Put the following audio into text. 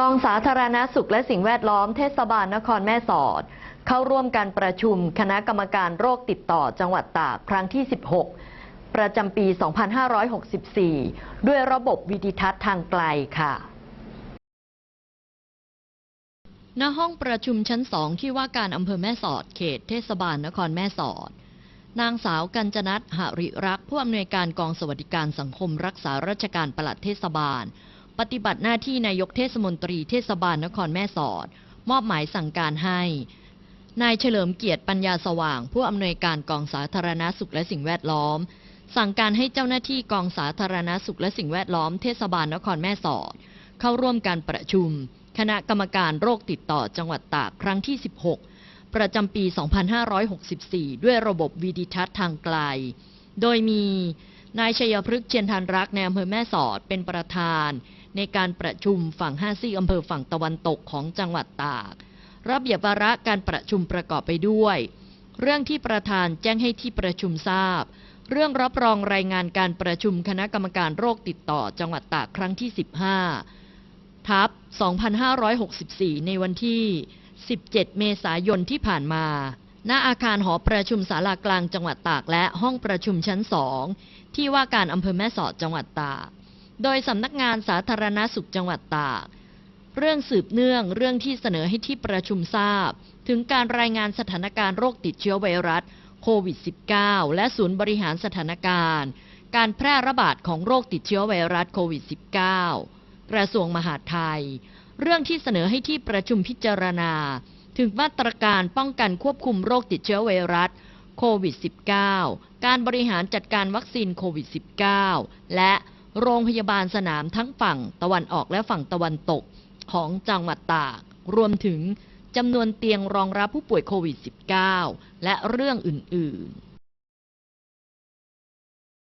กองสาธารณสุขและสิ่งแวดล้อมเทศบาลนครแม่สอด เข้าร่วมการประชุมคณะกรรมการโรคติดต่อจังหวัดตากครั้งที่ 16 ประจำปี 2564 ด้วยระบบวิดิทัศน์ทางไกลค่ะณห้องประชุมชั้นสองที่ว่าการอำเภอแม่สอด เขตเทศบาลนครแม่สอด นางสาวกัญจนัทหริรักษ์ผู้อำนวยการกองสวัสดิการสังคมรักษาราชการปลัดเทศบาล ปฏิบัติหน้าที่นายกเทศมนตรีเทศบาลนครแม่สอด มอบหมายสั่งการให้ นายเฉลิมเกียรติปัญญาสว่าง ผู้อำนวยการกองสาธารณสุขและสิ่งแวดล้อม สั่งการให้เจ้าหน้าที่กองสาธารณสุขและสิ่งแวดล้อมเทศบาลนครแม่สอด เข้าร่วมการประชุม คณะกรรมการโรคติดต่อจังหวัดตากครั้งที่ 16 ประจำปี 2564 ด้วยระบบวีดิทัศน์ทางไกล โดยมีนายชัยพฤกษ์เชียนทานรักในอำเภอแม่สอดเป็นประธาน ในการประชุมฝั่งห้าซี่อำเภอฝั่งตะวันตกของจังหวัดตาก ระเบียบวาระการประชุมประกอบไปด้วย เรื่องที่ประธานแจ้งให้ที่ประชุมทราบ เรื่องรับรองรายงานการประชุมคณะกรรมการโรคติดต่อจังหวัดตากครั้งที่ 15 ทับ 2564 ในวันที่ 17 เมษายนที่ผ่านมาณอาคารหอประชุมศาลากลางจังหวัดตากและห้องประชุมชั้น2ที่ว่าการอำเภอแม่สอดจังหวัดตาก โดยสำนักงานสาธารณสุขจังหวัดตาก เรื่องสืบเนื่องเรื่องที่เสนอให้ที่ประชุมทราบ ถึงการรายงานสถานการณ์โรคติดเชื้อไวรัสโควิด -19 และศูนย์บริหารสถานการณ์ การแพร่ระบาดของโรคติดเชื้อไวรัสโควิด -19 กระทรวงมหาดไทย เรื่องที่เสนอให้ที่ประชุมพิจารณา ถึงมาตรการป้องกันควบคุมโรคติดเชื้อไวรัสโควิด -19 การบริหารจัดการวัคซีนโควิด -19 และ โรงพยาบาลสนามทั้งฝั่งตะวันออกและฝั่งตะวันตกของจังหวัดตาก รวมถึงจำนวนเตียงรองรับผู้ป่วยโควิด -19 และเรื่องอื่น ๆ